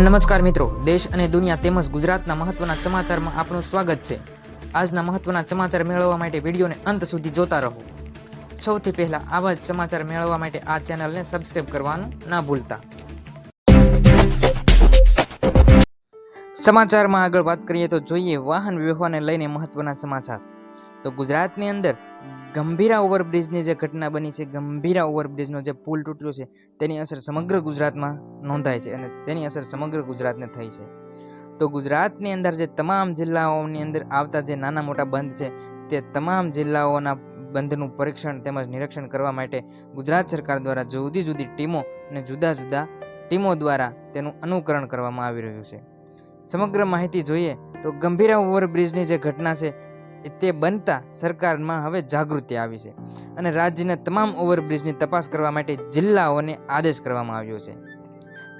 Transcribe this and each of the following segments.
નમસ્કાર મિત્રો, દેશ અને દુનિયા તેમજ ગુજરાતના મહત્વના સમાચારમાં આપનું સ્વાગત છે. આજના મહત્વના સમાચાર મેળવવા માટે વિડીયોને અંત સુધી જોતા રહો. સૌથી પહેલા આવા જ સમાચાર મેળવવા માટે આ ચેનલને સબસ્ક્રાઇબ કરવાનું ના ભૂલતા. સમાચારમાં આગળ વાત કરીએ તો જોઈએ, વાહન વ્યવહારને લઈને મહત્વના સમાચાર. તો ગુજરાતની અંદર ગંભીરા ઓવરબ્રિજની જે ઘટના બની છે, ગંભીરા ઓવરબ્રિજનો જે પુલ તૂટ્યો છે, તેની અસર સમગ્ર ગુજરાતમાં નોંધાય છે અને તેની અસર સમગ્ર ગુજરાતને થઈ છે. તો ગુજરાતની અંદર જે તમામ જિલ્લાઓની અંદર આવતા જે નાના મોટા બંધ છે, તે તમામ જિલ્લાઓના બંધનું પરીક્ષણ તેમજ નિરીક્ષણ કરવા માટે ગુજરાત સરકાર દ્વારા જુદી જુદી ટીમો અને જુદા જુદા ટીમો દ્વારા તેનું અનુકરણ કરવામાં આવી રહ્યું છે. સમગ્ર માહિતી જોઈએ તો ગંભીરા ઓવરબ્રિજની જે ઘટના છે તે બનતા સરકારમાં હવે જાગૃતિ આવી છે અને રાજ્યના તમામ ઓવરબ્રિજની તપાસ કરવા માટે જિલ્લાઓને આદેશ કરવામાં આવ્યો છે.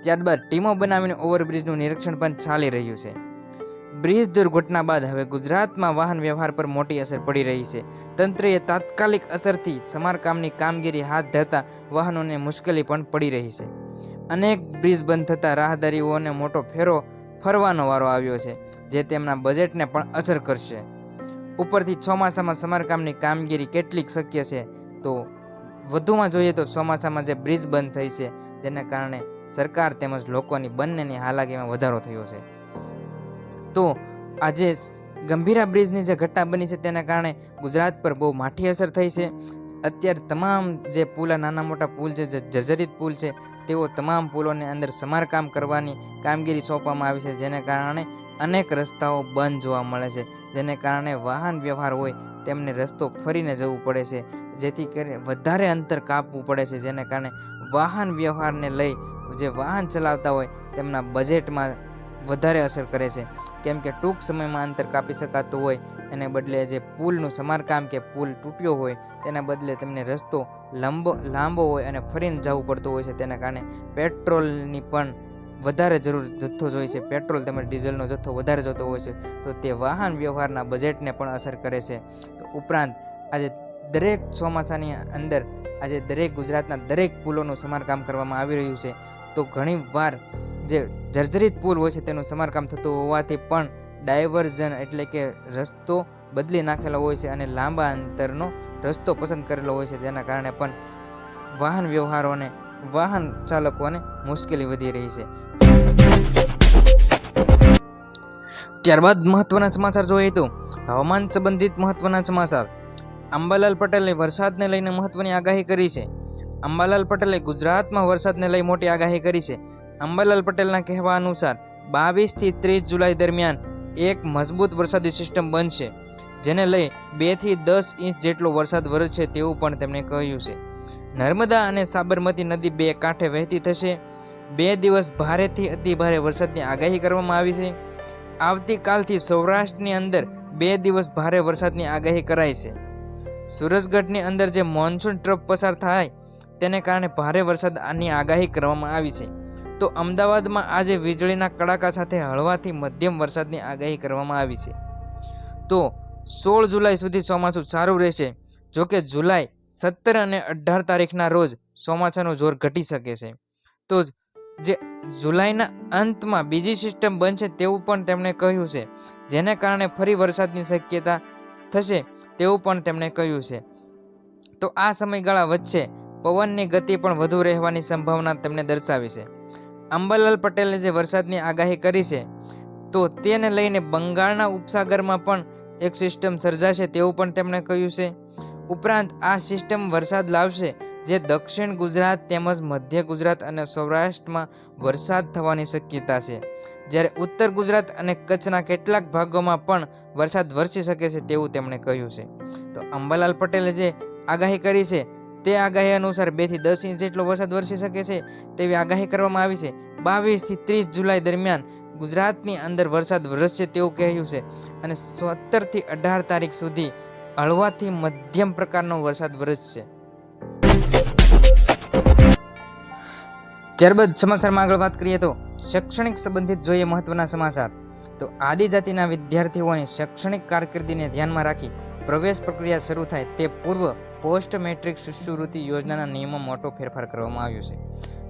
ત્યારબાદ ટીમો બનાવીને ઓવરબ્રિજનું નિરીક્ષણ પણ ચાલી રહ્યું છે. બ્રિજ દુર્ઘટના બાદ હવે ગુજરાતમાં વાહન વ્યવહાર પર મોટી અસર પડી રહી છે. તંત્રએ તાત્કાલિક અસરથી સમારકામની કામગીરી હાથ ધરતા વાહનોને મુશ્કેલી પણ પડી રહી છે. અનેક બ્રિજ બંધ થતાં રાહદારીઓને મોટો ફેરો ફરવાનો વારો આવ્યો છે, જે તેમના બજેટને પણ અસર કરશે. ઉપરથી ચોમાસામાં સમારકામની કામગીરી કેટલીક શક્ય છે, તો વધુમાં જોઈએ તો ચોમાસામાં જે બ્રિજ બંધ થઈ છે, જેના કારણે સરકાર તેમજ લોકોની બંનેની હાલાકીમાં વધારો થયો છે. તો આજે ગંભીરા બ્રિજની જે ઘટના બની છે, તેના કારણે ગુજરાત પર બહુ માઠી અસર થઈ છે. અત્યારે તમામ જે પુલ નાના મોટા પુલ છે, જે જર્જરિત પુલ છે, તેઓ તમામ પુલોની અંદર સમારકામ કરવાની કામગીરી સોંપવામાં આવી છે, જેને કારણે અનેક રસ્તાઓ બંધ જોવા મળે છે, જેને કારણે વાહન વ્યવહાર હોય તેમને રસ્તો ફરીને જવું પડે છે, જેથી કરી વધારે અંતર કાપવું પડે છે, જેને કારણે વાહન વ્યવહારને લઈ જે વાહન ચલાવતા હોય તેમના બજેટમાં વધારે અસર કરે છે. કેમ કે ટૂંક સમયમાં અંતર કાપી શકાતું હોય, એને બદલે જે પુલનું સમારકામ કે પુલ તૂટ્યો હોય, તેના બદલે તેમને રસ્તો લાંબો લાંબો હોય અને ફરીને જવું પડતું હોય છે, તેના કારણે પેટ્રોલની પણ વધારે જરૂર જથ્થો જોઈએ છે. પેટ્રોલ તેમજ ડીઝલનો જથ્થો વધારે જતો હોય છે, તો તે વાહન વ્યવહારના બજેટને પણ અસર કરે છે. તો ઉપરાંત આજે દરેક ચોમાસાની અંદર આજે દરેક ગુજરાતના દરેક પુલોનું સમારકામ કરવામાં આવી રહ્યું છે. તો ઘણી વાર જે જર્જરિત પુલ હોય છે તેનું સમારકામ થતું હોવાથી પણ ડાયવર્ઝન એટલે કે રસ્તો બદલી નાખેલો હોય છે અને લાંબા અંતરનો રસ્તો પસંદ કરેલો હોય છે. તેના કારણે પણ વાહન વ્યવહારોને વાહન ચાલકોને મુશ્કેલી વધી રહી છે. ત્યારબાદ મહત્વના સમાચાર જોઈએ તો, હવામાન સંબંધિત મહત્વના સમાચાર. અંબાલાલ પટેલે વરસાદને લઈને મહત્વની આગાહી કરી છે. અંબાલાલ પટેલે ગુજરાતમાં વરસાદને લઈ મોટી આગાહી કરી છે. અંબાલાલ પટેલના કહેવા અનુસાર, બાવીસથી ત્રીસ જુલાઈ દરમિયાન એક મજબૂત વરસાદી સિસ્ટમ બનશે, જેને લઈ બેથી દસ ઇંચ જેટલો વરસાદ વરસશે તેવું પણ તેમણે કહ્યું છે. નર્મદા અને સાબરમતી નદી બે કાંઠે વહેતી થશે. બે દિવસ ભારેથી અતિ ભારે વરસાદની આગાહી કરવામાં આવી છે. આવતીકાલથી સૌરાષ્ટ્રની અંદર બે દિવસ ભારે વરસાદની આગાહી કરાઈ છે. સુરજગઢની અંદર જે મોન્સૂન ટ્રફ પસાર થાય, તેને કારણે ભારે વરસાદની આગાહી કરવામાં આવી છે. તો અમદાવાદમાં આજે વીજળીના કડાકા સાથે હળવાથી મધ્યમ વરસાદની આગાહી કરવામાં આવી છે. તો સોળ જુલાઈ સુધી ચોમાસું સારું રહેશે. જોકે જુલાઈ સત્તર અને અઢાર તારીખના રોજ ચોમાસાનું જોર ઘટી શકે છે. તો જે જુલાઈના અંતમાં બીજી સિસ્ટમ બનશે તેવું પણ તેમણે કહ્યું છે. જેને કારણે ફરી વરસાદની શક્યતા થશે તેવું પણ તેમણે કહ્યું છે. તો આ સમયગાળા વચ્ચે પવનની ગતિ પણ વધુ રહેવાની સંભાવના તેમણે દર્શાવી છે. અંબાલાલ પટેલે જે વરસાદની આગાહી કરી છે, તો તેને લઈને બંગાળના ઉપસાગરમાં પણ એક સિસ્ટમ સર્જાશે તેવું પણ તેમણે કહ્યું છે. ઉપરાંત આ સિસ્ટમ વરસાદ લાવશે, જે દક્ષિણ ગુજરાત તેમજ મધ્ય ગુજરાત અને સૌરાષ્ટ્રમાં વરસાદ થવાની શક્યતા છે. જ્યારે ઉત્તર ગુજરાત અને કચ્છના કેટલાક ભાગોમાં પણ વરસાદ વરસી શકે છે તેવું તેમણે કહ્યું છે. તો અંબાલાલ પટેલે જે આગાહી કરી છે, તે આગાહી અનુસાર બેથી દસ ઇંચ જેટલો વરસાદ વરસી શકે છે તેવી આગાહી કરવામાં આવી છે. બાવીસથી ત્રીસ જુલાઈ દરમિયાન ગુજરાતની અંદર વરસાદ વરસશે તેવું કહ્યું છે અને સત્તરથી અઢાર તારીખ સુધી હળવાથી મધ્યમ પ્રકારનો વરસાદ વરસશે ત્યારબાદ સમાચારમાં આગળ વાત કરીએ તો શૈક્ષણિક સંબંધિત જોઈએ મહત્વના સમાચાર. તો આદિજાતિના વિદ્યાર્થીઓની શૈક્ષણિક કારકિર્દીને ધ્યાનમાં રાખી પ્રવેશ પ્રક્રિયા શરૂ થાય તે પૂર્વ પોસ્ટ મેટ્રિક શિષ્યવૃત્તિ યોજનાના નિયમમાં મોટો ફેરફાર કરવામાં આવ્યો છે.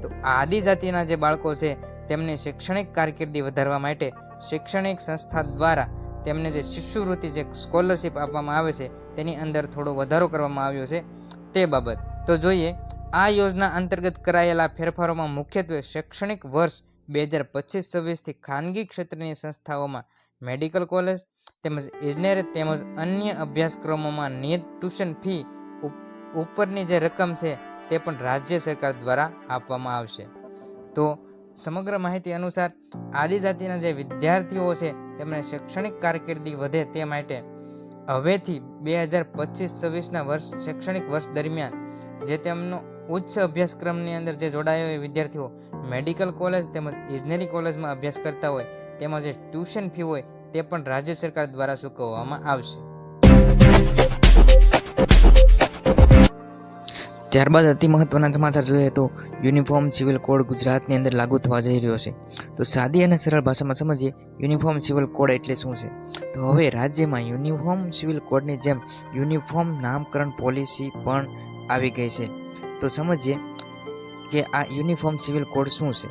તો આદિજાતિના જે બાળકો છે તેમની શૈક્ષણિક કારકિર્દી વધારવા માટે શૈક્ષણિક સંસ્થા દ્વારા તેમને જે શિષ્યવૃત્તિ, જે સ્કોલરશિપ આપવામાં આવે છે, તેની અંદર થોડો વધારો કરવામાં આવ્યો છે. તે બાબત. તો જોઈએ, આ યોજના અંતર્ગત કરાયેલા ફેરફારોમાં મુખ્યત્વે શૈક્ષણિક વર્ષ બે હજાર પચીસ છવ્વીસથી ખાનગી ક્ષેત્રની સંસ્થાઓમાં મેડિકલ કોલેજ તેમજ ઇજનેર તેમજ અન્ય અભ્યાસક્રમોમાં નિયત ટ્યુશન ફી ઉપ- ઉપરની જે રકમ છે તે પણ રાજ્ય સરકાર દ્વારા આપવામાં આવશે. તો સમગ્ર માહિતી અનુસાર આદિજાતિના જે વિદ્યાર્થીઓ છે તેમને શૈક્ષણિક કારકિર્દી વધે તે માટે હવેથી બે હજાર પચીસ છવ્વીસના વર્ષ, શૈક્ષણિક વર્ષ દરમિયાન જે તેમનો ઉચ્ચ અભ્યાસક્રમની અંદર જે જોડાયો હોય વિદ્યાર્થીઓ મેડિકલ કોલેજ તેમજ ઇજનેરી કોલેજમાં અભ્યાસ કરતા હોય તેમાં જે ટ્યુશન ફી હોય તે પણ રાજ્ય સરકાર દ્વારા ચૂકવવામાં આવશે. ત્યારબાદ અતિ મહત્વના સમાચાર જોઈએ તો યુનિફોર્મ સિવિલ કોડ ગુજરાતની અંદર લાગુ થવા જઈ રહ્યો છે. તો સાદી અને સરળ ભાષામાં સમજીએ, યુનિફોર્મ સિવિલ કોડ એટલે શું છે? તો હવે રાજ્યમાં યુનિફોર્મ સિવિલ કોડની જેમ યુનિફોર્મ નામકરણ પોલિસી પણ આવી ગઈ છે. તો સમજીએ કે આ યુનિફોર્મ સિવિલ કોડ શું છે?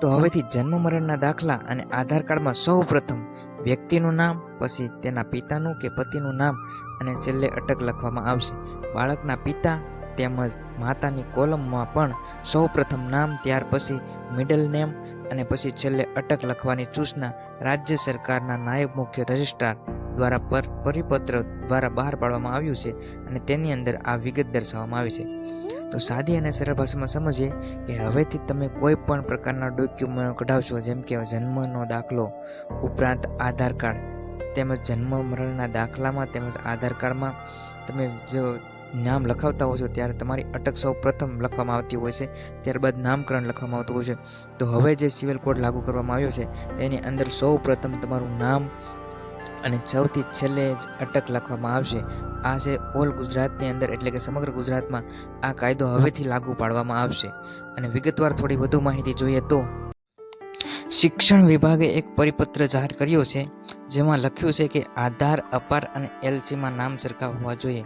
તો હવેથી જન્મ મરણના દાખલા અને આધાર કાર્ડમાં સૌ પ્રથમ વ્યક્તિનું નામ, પછી તેના પિતાનું કે પતિનું નામ અને છેલ્લે અટક લખવામાં આવશે. બાળકના પિતા તેમજ માતાની કોલમમાં પણ સૌ પ્રથમ નામ, ત્યાર પછી મિડલ નેમ અને પછી છેલ્લે અટક લખવાની સૂચના રાજ્ય સરકારના નાયબ મુખ્ય રજિસ્ટ્રાર દ્વારા પર, પરિપત્ર દ્વારા બહાર પાડવામાં આવ્યું છે અને તેની અંદર આ વિગત દર્શાવવામાં આવી છે. તો સાદી અને સરળ ભાષામાં સમજીએ કે હવેથી તમે કોઈ પણ પ્રકારના ડોક્યુમેન્ટ કઢાવશો, જેમ કે જન્મનો દાખલો, ઉપરાંત આધાર કાર્ડ, તેમજ જન્મ મરણના દાખલામાં તેમજ આધાર કાર્ડમાં તમે જો નામ લખાવતા હો છો, ત્યારે તમારી અટક સૌ પ્રથમ લખવામાં આવતી હોય છે, ત્યારબાદ નામકરણ લખવામાં આવતું હોય છે. તો હવે જે સિવિલ કોડ લાગુ કરવામાં આવ્યો છે, તેની અંદર સૌ પ્રથમ તમારું નામ અને સૌથી છેલ્લે જ અટક લખવામાં આવશે. આ છે ઓલ ગુજરાતની અંદર, એટલે કે સમગ્ર ગુજરાતમાં આ કાયદો હવેથી લાગુ પાડવામાં આવશે. અને વિગતવાર થોડી વધુ માહિતી જોઈએ તો, શિક્ષણ વિભાગે એક પરિપત્ર જાહેર કર્યો છે, જેમાં લખ્યું છે કે આધાર, અપાર અને એલસીમાં નામ સરખા હોવા જોઈએ.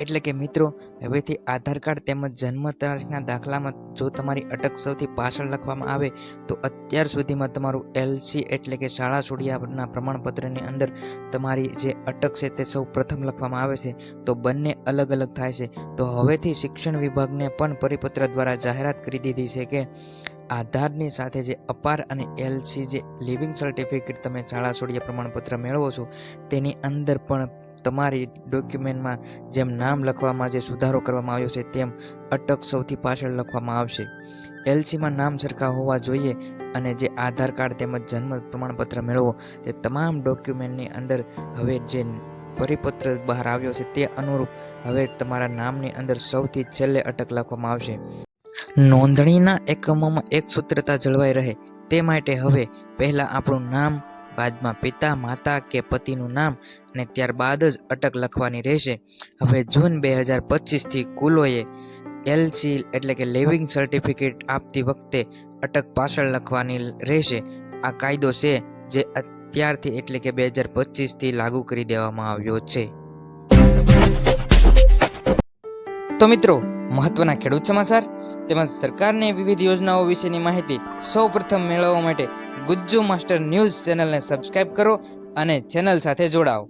એટલે કે મિત્રો, હવેથી આધાર કાર્ડ તેમજ જન્મ તારીખના દાખલામાં જો તમારી અટક સૌથી પાછળ લખવામાં આવે, તો અત્યાર સુધીમાં તમારું એલસી એટલે કે શાળા છોડ્યાના પ્રમાણપત્રની અંદર તમારી જે અટક છે તે સૌ પ્રથમ લખવામાં આવે છે. તો બંને અલગ અલગ થાય છે. તો હવેથી શિક્ષણ વિભાગને પણ પરિપત્ર દ્વારા જાહેરાત કરી દીધી છે કે, આધારની સાથે જે અપાર અને એલસી જે લિવિંગ સર્ટિફિકેટ તમે શાળા છોડ્યા પ્રમાણપત્ર મેળવો છો, તેની અંદર પણ તમારી ડોક્યુમેન્ટમાં જેમ નામ લખવામાં જે સુધારો કરવામાં આવ્યો છે, તેમ અટક સૌથી પાછળ લખવામાં આવશે. એલસીમાં નામ સરખા હોવા જોઈએ અને જે આધાર કાર્ડ તેમજ જન્મ પ્રમાણપત્ર મેળવો, તે તમામ ડોક્યુમેન્ટની અંદર હવે જે પરિપત્ર બહાર આવ્યો છે, તે અનુરૂપ હવે તમારા નામની અંદર સૌથી છેલ્લે અટક લખવામાં આવશે. નોંધણીના એકમોમાં એક સૂત્રતા જળવાઈ રહે, તે માટે હવે પહેલાં આપણું નામ, બાદમાં પિતા, માતા કે પતિનું નામ અને ત્યારબાદ જ અટક લખવાની રહેશે. હવે જૂન બે હજાર પચીસથી કુલોએ એલસી એટલે કે લિવિંગ સર્ટિફિકેટ આપતી વખતે અટક પાછળ લખવાની રહેશે. આ કાયદો છે જે અત્યારથી એટલે કે બે હજાર પચીસથી લાગુ કરી દેવામાં આવ્યો છે. તો મિત્રો, મહત્વના ખેડૂત સમાચાર, તેમજ સરકારની વિવિધ યોજનાઓ વિશેની માહિતી સૌ પ્રથમ મેળવવા માટે ગુજ્જુ માસ્ટર ન્યૂઝ ચેનલને સબસ્ક્રાઇબ કરો અને ચેનલ સાથે જોડાઓ.